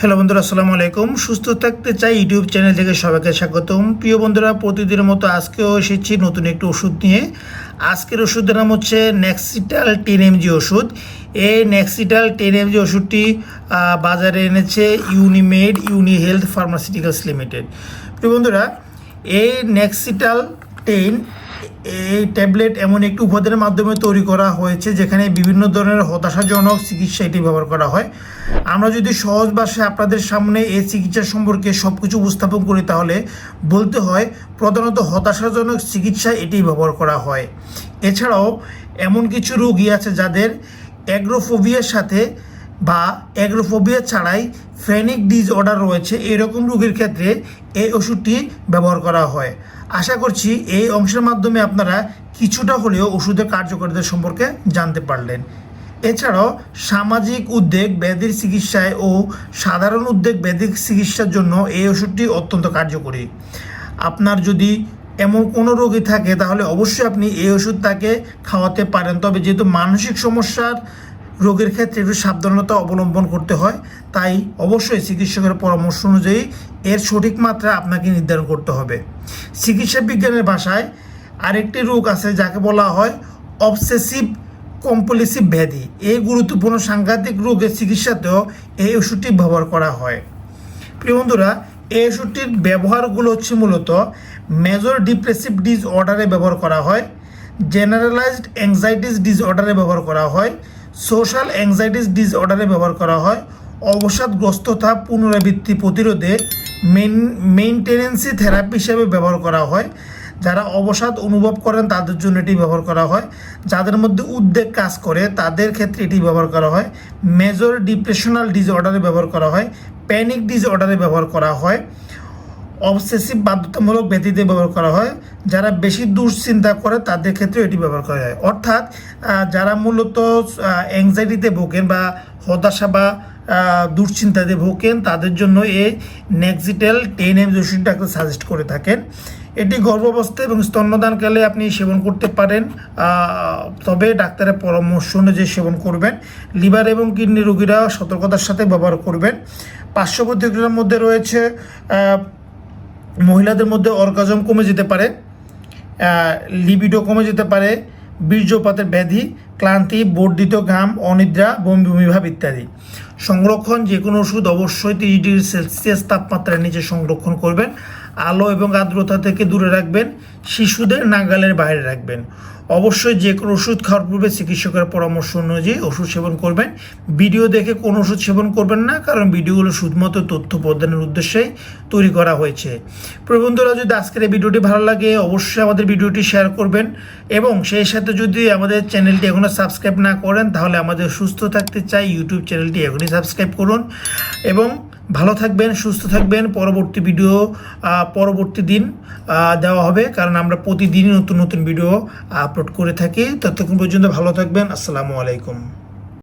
Hello বন্ধুরা, আসসালামু আলাইকুম। সুস্থ থাকতে চাই ইউটিউব চ্যানেল থেকে সবাইকে স্বাগতম। প্রিয় বন্ধুরা, প্রতিদিনের মতো আজকেও এসেছি নতুন একটি ওষুধ নিয়ে। আজকের ওষুধের নাম হচ্ছে নেক্সিটাল টেন এমজি ওষুধ। এই নেক্সিটাল টেন এমজি ওষুধটি বাজারে এনেছে Unimed Uni Health Pharmaceuticals Limited প্রিয় বন্ধুরা, এই নেক্সিটাল টেন এই ট্যাবলেট এমন একটি উপাদানের মাধ্যমে তৈরি করা হয়েছে, যেখানে বিভিন্ন ধরনের হতাশাজনক চিকিৎসা এটি ব্যবহার করা হয়। আমরা যদি সহজ ভাষায় আপনাদের সামনে এই চিকিৎসা সম্পর্কে সব কিছু উপস্থাপন করি, তাহলে বলতে হয় প্রধানত হতাশাজনক চিকিৎসা এটি ব্যবহার করা হয়। এছাড়াও এমন কিছু রোগী আছে যাদের অ্যাগ্রোফোবিয়ার সাথে বা অ্যাগ্রোফোবিয়া ছাড়াই ফ্রেনিক ডিসঅর্ডার রয়েছে এরকম রোগীর ক্ষেত্রে এই ওষুধটি ব্যবহার করা হয়। আশা করছি এই অংশের মাধ্যমে আপনারা কিছুটা হলেও ওষুধের কার্যকারিতা সম্পর্কে জানতে পারলেন। এছাড়াও সামাজিক উদ্বেগ, ব্যাধির চিকিৎসায় ও সাধারণ উদ্বেগ, ব্যাধির চিকিৎসার জন্য এই ওষুধটি অত্যন্ত কার্যকরী। আপনার যদি এমন কোনো রোগী থাকে তাহলে অবশ্যই আপনি এই ওষুধ তাকে খাওয়াতে পারেন। তবে যেহেতু মানসিক সমস্যার রোগের ক্ষেত্রে একটু সাবধানতা অবলম্বন করতে হয়। তাই অবশ্যই চিকিৎসকের পরামর্শ অনুযায়ী এর সঠিক মাত্রা আপনাকে নির্ধারণ করতে হবে। চিকিৎসা বিজ্ঞানের ভাষায় আরেকটি রোগ আছে যাকে বলা হয় অবসেসিভ কম্পালসিভ ব্যাধি। এই গুরুত্বপূর্ণ সাংঘাতিক রোগের চিকিৎসাতেও এই ওষুধটি ব্যবহার করা হয়। প্রিয় বন্ধুরা, এই ওষুধটির ব্যবহারগুলো হচ্ছে মূলত মেজর ডিপ্রেসিভ ডিসঅর্ডারে ব্যবহার করা হয় জেনারেলাইজড অ্যাংজাইটিস ডিসঅর্ডারে ব্যবহার করা হয় সোশ্যাল অ্যাংজাইটিস ডিসঅর্ডারে ব্যবহার করা হয়। অবসাদগ্রস্ততা পুনরাবৃত্তি প্রতিরোধে মেন মেইনটেনেন্সি থেরাপি হিসেবে ব্যবহার করা হয়। যারা অবসাদ অনুভব করেন, তাদের জন্য এটি ব্যবহার করা হয়। যাদের মধ্যে উদ্বেগ কাজ করে, তাদের ক্ষেত্রে এটি ব্যবহার করা হয়। মেজর ডিপ্রেশনাল ডিসঅর্ডারে ব্যবহার করা হয়। প্যানিক ডিসঅর্ডারে ব্যবহার করা হয়। অবসেসিভ বাধ্যতামূলক ব্যতীতে ব্যবহার করা হয়। যারা বেশি দুশ্চিন্তা করে, তাদের ক্ষেত্রে এটি ব্যবহার করা হয়। অর্থাৎ যারা মূলত অ্যাংজাইটিতে ভোগেন বা হতাশা বা দুশ্চিন্তাতে ভোগেন, তাদের জন্য এই নেক্সিটেল টেন এম ওষুধটা সাজেস্ট করে থাকেন। এটি গর্ভাবস্থা এবং স্তন্যদানকালে আপনি সেবন করতে পারেন। তবে ডাক্তারের পরামর্শ অনুযায়ী সেবন করবেন। লিভার এবং কিডনি রোগীরা সতর্কতার সাথে ব্যবহার করবেন। পার্শ্ব প্রতিক্রিয়ার মধ্যে রয়েছে মহিলাদের মধ্যে অর্গাজম কমে যেতে পারে লিবিডো কমে যেতে পারে বীর্যপাতের ব্যাধি ক্লান্তি, বর্ধিত ঘাম, অনিদ্রা বমি বমি ভাব ইত্যাদি। সংরক্ষণ যে কোনো ওষুধ অবশ্যই তিরিশ ডিগ্রি সেলসিয়াস তাপমাত্রার নিচে সংরক্ষণ করবেন। আলো এবং আর্দ্রতা থেকে দূরে রাখবেন। শিশুদের নাগালের বাইরে রাখবেন। অবশ্যই যে কোনো ওষুধ খাওয়ার পূর্বে চিকিৎসকের পরামর্শ অনুযায়ী ওষুধ সেবন করবেন। ভিডিও দেখে কোনো ওষুধ সেবন করবেন না, কারণ ভিডিওগুলো শুধুমাত্র তথ্য প্রদানের উদ্দেশ্যেই তৈরি করা হয়েছে। প্রিয় বন্ধুরা, যদি আজকের এই ভিডিওটি ভালো লাগে, অবশ্যই আমাদের ভিডিওটি শেয়ার করবেন। এবং সেই সাথে যদি আমাদের চ্যানেলটি এখনও সাবস্ক্রাইব না করেন, তাহলে আমাদের সুস্থ থাকতে চাই। ইউটিউব চ্যানেলটি এখনই সাবস্ক্রাইব করুন। এবং ভালো থাকবেন, সুস্থ থাকবেন। পরবর্তী ভিডিও পরবর্তী দিন দেওয়া হবে। কারণ আমরা প্রতিদিনই নতুন নতুন ভিডিও আপলোড করে থাকি। ততক্ষণ পর্যন্ত ভালো থাকবেন। আসসালামু আলাইকুম।